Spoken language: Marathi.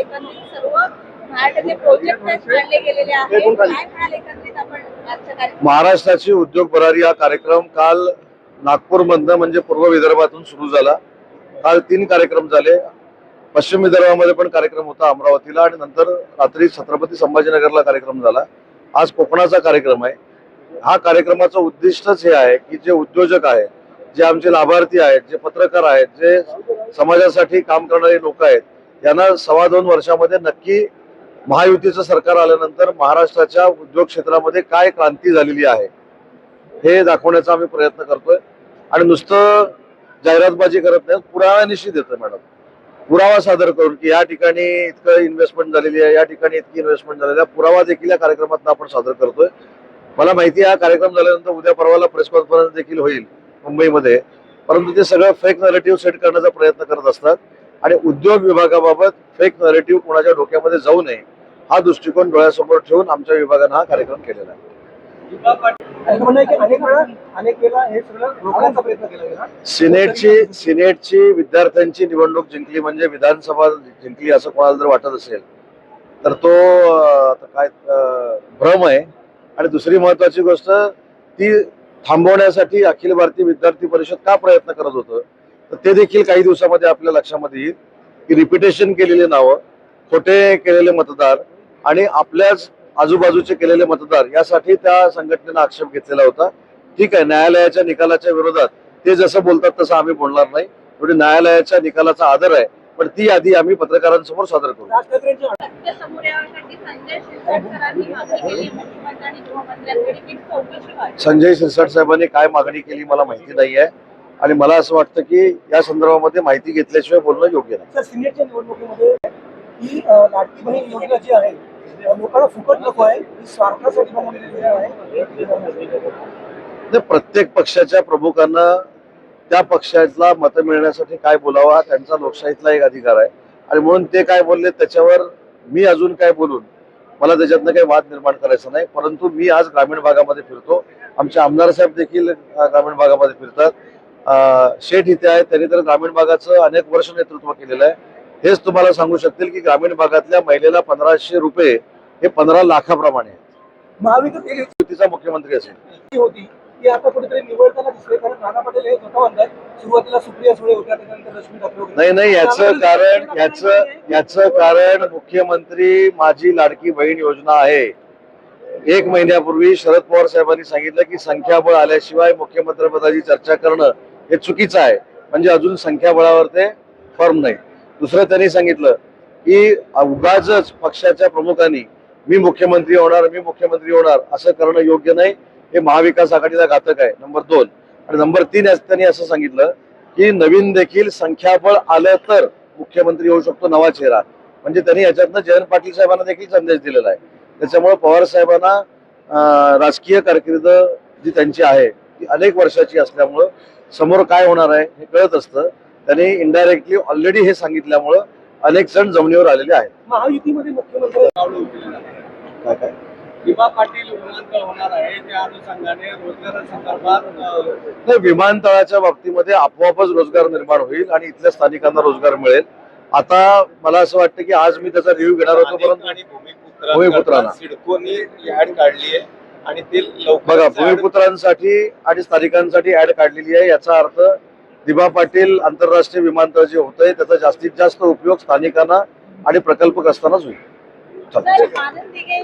एकंदरीत सर्व महाराष्ट्रातले प्रोजेक्ट मांडले गेलेले आहेत. काय म्हणाल एकंदरीत आपण आजच्या कार्यक्रमात? महाराष्ट्राची उद्योग भरारी हा कार्यक्रम काल नागपूरमधनं म्हणजे पूर्व विदर्भातून सुरू झाला. काल तीन कार्यक्रम झाले. पश्चिम विदर्भामध्ये पण कार्यक्रम होता अमरावतीला आणि नंतर रात्री छत्रपती संभाजीनगरला कार्यक्रम झाला. आज कोकणाचा कार्यक्रम आहे. हा कार्यक्रमाचं उद्दिष्टच हे आहे की जे उद्योजक आहेत जे आमचे लाभार्थी आहेत जे पत्रकार आहेत जे समाजासाठी काम करणारे लोक आहेत यांना सव्वा दोन वर्षामध्ये नक्की महायुतीचं सरकार आल्यानंतर महाराष्ट्राच्या उद्योग क्षेत्रामध्ये काय क्रांती झालेली आहे हे दाखवण्याचा आम्ही प्रयत्न करतोय. आणि नुसतं जाहिरातबाजी करत नाही पुराव्यानिशी देतोय मॅडम. पुरावा सादर करून की या ठिकाणी इतकं इन्व्हेस्टमेंट झालेली आहे या ठिकाणी इतकी इन्व्हेस्टमेंट झालेली आहे. पुरावा देखील या कार्यक्रमात आपण सादर करतोय. मला माहिती आहे हा कार्यक्रम झाल्यानंतर उद्या परवाला प्रेस कॉन्फरन्स देखील होईल मुंबईमध्ये. परंतु ते सगळं फेक नरेटिव्ह सेट करण्याचा प्रयत्न करत असतात. आणि उद्योग विभागाबाबत फेक नरेटिव्ह कोणाच्या डोक्यामध्ये जाऊ नये हा दृष्टिकोन डोळ्यासमोर ठेवून आमच्या विभागानं हा कार्यक्रम केलेला आहे. हे सिनेटची सिनेटची विद्यार्थ्यांची निवडणूक जिंकली म्हणजे विधानसभा जिंकली असं कोणाला जर वाटत असेल तर तो काय भ्रम आहे. आणि दुसरी महत्वाची गोष्ट ती थांबवण्यासाठी अखिल भारतीय विद्यार्थी परिषद का प्रयत्न करत होतं? तर ते देखील काही दिवसामध्ये आपल्या लक्षामध्ये येईल की रिपिटेशन केलेली नावं खोटे केलेले मतदार आणि आपल्याच आजूबाजूचे केलेले मतदार यासाठी त्या संघटनेनं आक्षेप घेतलेला होता. ठीक आहे न्यायालयाच्या निकालाच्या विरोधात ते जसं बोलतात तसं आम्ही बोलणार नाही. थोडी न्यायालयाच्या निकालाचा आदर आहे पण ती यादी आम्ही पत्रकारांसमोर सादर करू. संजय सिरसाट साहेबांनी काय मागणी केली मला माहिती नाही आहे आणि मला असं वाटतं की या संदर्भामध्ये माहिती घेतल्याशिवाय बोलणं योग्य नाही. सर सिनेटच्या निवडणुकीमध्ये ही अं, लाडकी बहीण योजना जी आहे अं, लोकांना फुकट नको आहे ही स्वार्थासाठी बनवलेली योजना आहे. ते प्रत्येक पक्षाच्या प्रमुखांना त्या पक्षाला मतं मिळण्यासाठी काय बोलावं हा त्यांचा लोकशाहीतला एक अधिकार आहे. आणि म्हणून ते काय बोलले त्याच्यावर मी अजून काय बोलून मला त्याच्यातनं काही वाद निर्माण करायचा नाही. परंतु मी आज ग्रामीण भागामध्ये फिरतो. आमचे आमदार साहेब देखील ग्रामीण भागामध्ये फिरतात. शेठ इथे आहेत त्यांनी तर ग्रामीण भागाचं अनेक वर्ष नेतृत्व केलेलं आहे. हेच तुम्हाला सांगू शकतील की ग्रामीण भागातल्या महिलेला पंधराशे रुपये हे पंधरा लाखाप्रमाणे. महाविकास मुख्यमंत्री असेल. जी होती. ती आता कुठेतरी निवडताना दिसते कारण नाना पटेल हे स्वतः म्हणतात सुरुवातीला सुप्रिया सुळे होत्या त्याच्यानंतर रश्मी ठाकरे वगैरे. नाही नाही याचं कारण याचं याचं कारण मुख्यमंत्री माझी लाडकी बहीण योजना आहे. एक महिन्यापूर्वी शरद पवार साहेबांनी सांगितलं की संख्याबळ आल्याशिवाय मुख्यमंत्रीपदाची चर्चा करणं हे चुकीचं आहे. म्हणजे अजून संख्याबळावर ते फर्म नाही. दुसरं त्यांनी सांगितलं की उगाच पक्षाच्या प्रमुखांनी मी मुख्यमंत्री होणार मी मुख्यमंत्री होणार असं करणं योग्य नाही. हे महाविकास आघाडीला घातक आहे. नंबर दोन. आणि नंबर तीन त्यांनी असं सांगितलं की नवीन देखील संख्याबळ आलं तर मुख्यमंत्री होऊ शकतो नवा चेहरा. म्हणजे त्यांनी याच्यातनं जयंत पाटील साहेबांना देखील संदेश दिलेला आहे. त्याच्यामुळे पवार साहेबांना राजकीय कारकिर्द जी त्यांची आहे ती अनेक वर्षाची असल्यामुळं समोर काय होणार आहे हे कळत असतं. त्यांनी इनडायरेक्टली ऑलरेडी हे सांगितल्यामुळं अनेक जण जमिनीवर आलेले आहेत. महायुतीमध्ये मुख्यमंत्री काय काय? विभा पाटील विमानतळ होणार आहे त्या अनुषंगाने रोजगारासंदर्भात नाही विमानतळाच्या बाबतीमध्ये आपोआपच रोजगार निर्माण होईल आणि इथल्या स्थानिकांना रोजगार मिळेल. आता मला असं वाटतं की आज मी त्याचा रिव्ह्यू घेणार होतो परंतु आणि भूमिपुत्रांना. सिडकोनी ऍड काढली आहे आणि ते बघा भूमिपुत्रांसाठी आणि स्थानिकांसाठी ऍड काढलेली आहे. याचा अर्थ दिबा पाटील आंतरराष्ट्रीय विमानतळ जे होतंय त्याचा जास्तीत जास्त उपयोग स्थानिकांना आणि प्रकल्पग्रस्तांनाच होईल. तर आनंद दिघे